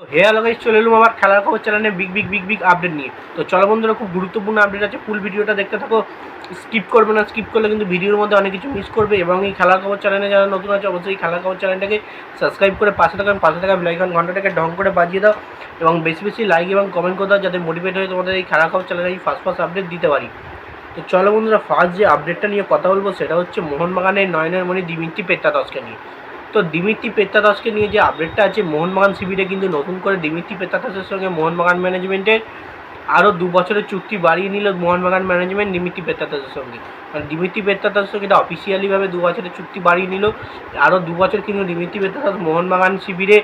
তো হে হ্যালো চলে এলুম আবার খেলার খবর চ্যানেলে big big big big update নিয়ে। তো চলো বন্ধুরা, খুব গুরুত্বপূর্ণ আপডেট আছে। ফুল ভিডিওটা দেখতে থাকো। স্কিপ করবে না স্কিপ করলে কিন্তু ভিডিওর মধ্যে অনেক কিছু মিস করবে এবং এই খেলার খবর চ্যানেলে যারা নতুন আছে, অবশ্যই এই খেলার খবর চ্যানেলটাকে সাবস্ক্রাইব করে পাশে থাকার পাশে থাকা বেলাইকন ঘন্টাটাকে ঢং করে বাজিয়ে দাও এবং বেশি বেশি লাইক এবং কমেন্ট করে দাও যাতে মোটিভেট হয়ে তোমাদের এই খেলার খবর চ্যানেলে এই ফার্স্ট ফার্স্ট আপডেট দিতে পারি। তো চলো বন্ধুরা ফার্স্ট যে আপডেটটা নিয়ে কথা বলব, সেটা হচ্ছে মোহনবাগানের নয়নের মণি দিমিত্রি পেত্তাদসকে নিয়ে। তো দিমিত্রি পেত্তাদাসকে নিয়ে যে আপডেটটা আছে, মোহনবাগান শিবিরে কিন্তু নতুন করে দিমিত্রি পেত্তাদাসের সঙ্গে মোহনবাগান ম্যানেজমেন্টের আরও দু বছরের চুক্তি বাড়িয়ে নিল মোহনবাগান ম্যানেজমেন্ট দিমিত্রি পেত্তাদাসের সঙ্গে। মানে দিমিত্রি পেত্তাদাসের সঙ্গে এটা অফিসিয়ালিভাবে দু বছরের চুক্তি বাড়িয়ে নিল। আরও দু বছর কিন্তু দিমিত্রি পেত্তাদাস মোহনবাগান শিবিরে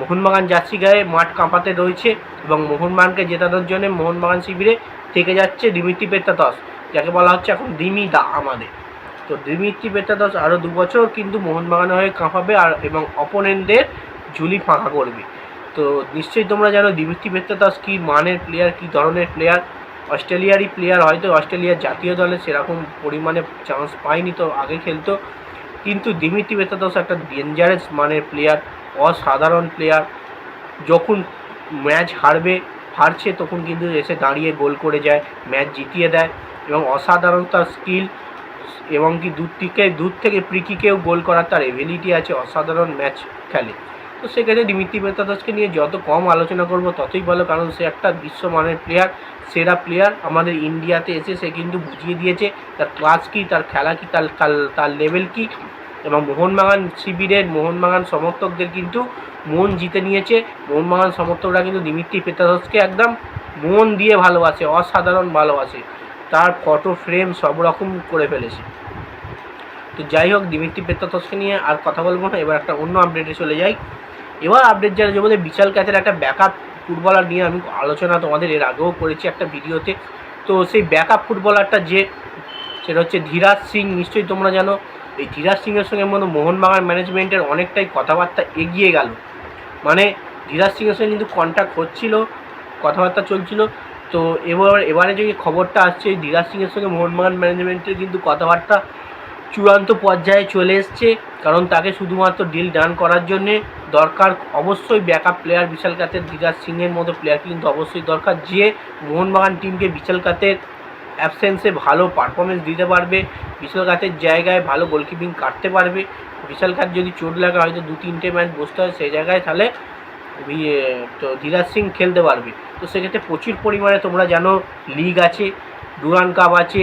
মোহনবাগান জার্সি গায়ে মাঠ কাঁপাতে রয়েছে এবং মোহনবাগানকে জেতানোর জন্য মোহনবাগান শিবিরে থেকে যাচ্ছে দিমিত্রি পেত্তাদাস যাকে বলা হচ্ছে এখন দিমি দা আমাদের। তো দিমিত্রি পেত্তাদাস আরও দু বছর কিন্তু মোহনবাগানের হয়ে কাঁপাবে আর এবং অপোনেন্টদের ঝুলি ফাঁকা করবে। তো নিশ্চয়ই তোমরা জানো দিমিত্রি পেত্তাদাস কী মানের প্লেয়ার কী ধরনের প্লেয়ার অস্ট্রেলিয়ারই প্লেয়ার হয়তো অস্ট্রেলিয়ার জাতীয় দলে সেরকম পরিমাণে চান্স পায়নি তো আগে খেলতো। কিন্তু দিমিত্রি পেত্তাদাস একটা ডেঞ্জারাস মানের প্লেয়ার অসাধারণ প্লেয়ার যখন ম্যাচ হারবে, হারছে তখন কিন্তু এসে দাঁড়িয়ে গোল করে যায় ম্যাচ জিতিয়ে দেয় এবং অসাধারণ তার স্কিল এবং কি দূর থেকে দূর থেকে প্রিকিকেও গোল করার তার এবিলিটি আছে অসাধারণ ম্যাচ খেলে। তো সেক্ষেত্রে দিমিত্রি পেত্তাদাসকে নিয়ে যত কম আলোচনা করব ততই ভালো, কারণ সে একটা বিশ্বমানের প্লেয়ার সেরা প্লেয়ার আমাদের ইন্ডিয়াতে এসে সে কিন্তু বুঝিয়ে দিয়েছে তার ক্লাস কী, তার খেলা কী, তার, তার- লেভেল কী। এবং মোহনবাগান শিবিরের, মোহনবাগান সমর্থকদের কিন্তু মন জিতে নিয়েছে। মোহনবাগান সমর্থকরা কিন্তু দিমিত্রি পেত্তাদাসকে একদম মন দিয়ে ভালোবাসে, অসাধারণ ভালোবাসে। তার ফটো ফ্রেম সব রকম করে ফেলেছে। তো যাই হোক, দিমিত্রি পেত্তাদসকে নিয়ে আর কথা বলব না, এবার একটা অন্য আপডেটে চলে যাই। এবার আপডেট যারা যে বলে বিশাল ক্যাচের একটা ব্যাকআপ ফুটবলার নিয়ে আমি আলোচনা তোমাদের এর আগেও করেছি একটা ভিডিওতে। তো সেই ব্যাকআপ ফুটবলারটা যে, সেটা হচ্ছে ধীরাজ সিং, নিশ্চয়ই তোমরা জানো। এই ধীরাজ সিংয়ের সঙ্গে মনে মোহনবাগান ম্যানেজমেন্টের অনেকটাই কথাবার্তা এগিয়ে গেল। মানে ধীরাজ সিংয়ের সঙ্গে কিন্তু কন্ট্যাক্ট হচ্ছিল, কথাবার্তা চলছিল। তো এবার এবারে যে খবরটা আসছে ধীরাজ সিংয়ের সঙ্গে মোহনবাগান ম্যানেজমেন্টের কিন্তু কথাবার্তা চূড়ান্ত পর্যায়ে চলে এসছে। কারণ তাকে শুধুমাত্র ডিল ডান করার জন্যে দরকার অবশ্যই ব্যাকআপ প্লেয়ার বিশাল কাতের ধীরাজ সিংয়ের মতো প্লেয়ার কিন্তু অবশ্যই দরকার। যে মোহনবাগান টিমকে বিশাল কাতের অ্যাবসেন্সে ভালো পারফরমেন্স দিতে পারবে, বিশাল কাতের জায়গায় ভালো গোলকিপিং কাটতে পারবে। বিশাল কাত যদি চোট লাগে হয়তো দু তিনটে ম্যাচ বসতে হয় সেই জায়গায় তাহলে ইয়ে তো ধীরাজ সিং খেলতে পারবে। তো সেক্ষেত্রে প্রচুর পরিমাণে তোমরা জানো লিগ আছে ডুরান কাপ আছে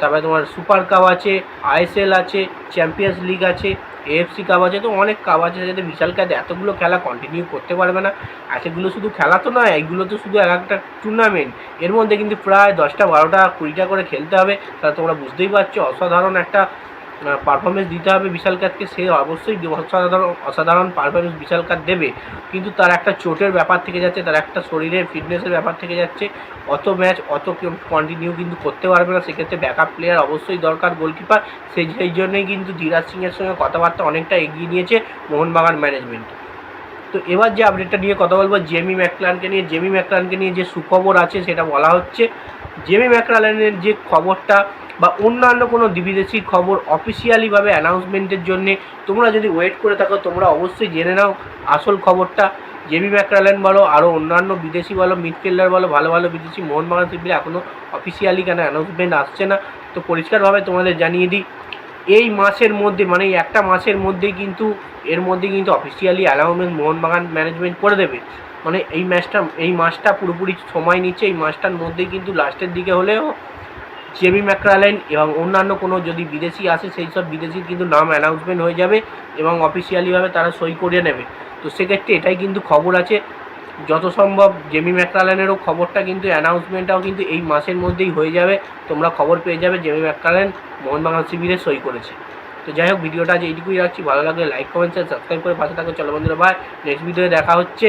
তারপরে তোমার সুপার কাপ আছে আইএসএল আছে চ্যাম্পিয়ন্স লিগ আছে এএফসি কাপ আছে, তো অনেক কাপ আছে যাতে বিশাল কাপ এতগুলো খেলা কন্টিনিউ করতে পারবে না। আর সেগুলো শুধু খেলা তো নয় এইগুলো তো শুধু এক একটা টুর্নামেন্ট এর মধ্যে কিন্তু প্রায় দশটা, বারোটা, কুড়িটা করে খেলতে হবে তাহলে তোমরা বুঝতেই পারছ। অসাধারণ একটা পারফরমেন্স দিতে হবে বিশাল কাতকে সে অবশ্যই অসাধারণ অসাধারণ পারফরমেন্স বিশাল কাত দেবে। কিন্তু তার একটা চোটের ব্যাপার থেকে যাচ্ছে, তার একটা শরীরের ফিটনেসের ব্যাপার থেকে যাচ্ছে, অত ম্যাচ অত কন্টিনিউ কিন্তু করতে পারবে না। সেক্ষেত্রে ব্যাকআপ প্লেয়ার অবশ্যই দরকার গোলকিপার সেই সেই জন্যই কিন্তু ধীরাজ সিংয়ের সঙ্গে কথাবার্তা অনেকটা এগিয়ে নিয়েছে মোহনবাগান ম্যানেজমেন্ট তো এবার যে আপডেটটা নিয়ে কথা বলব জেমি ম্যাকলানকে নিয়ে। জেমি ম্যাকলানকে নিয়ে যে সুখবর আছে, সেটা বলা হচ্ছে। জেমি ম্যাকলানের যে খবরটা বা অন্যান্য কোনো বিদেশি খবর অফিসিয়ালিভাবে অ্যানাউন্সমেন্টের জন্যে তোমরা যদি ওয়েট করে থাকো, তোমরা অবশ্যই জেনে নাও আসল খবরটা। জেমি ম্যাকরালেন বলো, আরও অন্যান্য বিদেশি বলো মিডফিল্ডার বলো, ভালো ভালো বিদেশি মোহনবাগান শিবিরে এখনও অফিসিয়ালি কেন অ্যানাউন্সমেন্ট আসছে না? তো পরিষ্কারভাবে তোমাদের জানিয়ে দিই, এই মাসের মধ্যে মানে একটা মাসের মধ্যেই কিন্তু, এর মধ্যে কিন্তু অফিসিয়ালি অ্যানাউন্সমেন্ট মোহনবাগান ম্যানেজমেন্ট করে দেবে। মানে এই ম্যাচটা, এই মাসটা পুরোপুরি সময় নিচ্ছে, এই মাসটার মধ্যেই কিন্তু লাস্টের দিকে হলেও জেমি ম্যাকরালেন এবং অন্যান্য কোনো যদি বিদেশি আসে, সেই সব বিদেশির কিন্তু নাম অ্যানাউন্সমেন্ট হয়ে যাবে এবং অফিসিয়ালিভাবে তারা সই করে নেবে। তো সেক্ষেত্রে এটাই কিন্তু খবর আছে। যত সম্ভব জেমি ম্যাকরালেনেরও খবরটা কিন্তু অ্যানাউন্সমেন্টটাও কিন্তু এই মাসের মধ্যেই হয়ে যাবে। তোমরা খবর পেয়ে যাবে জেমি ম্যাকরালেন মোহনবাগান শিবিরে সই করেছে। তো যাই হোক, ভিডিওটা আজ এইটুকুই রাখছি। ভালো লাগলে লাইক কমেন্ট সাবস্ক্রাইব করে পাশে থাকো। চলো বন্ধুরা ভাই নেক্সট ভিডিওতে দেখা হচ্ছে।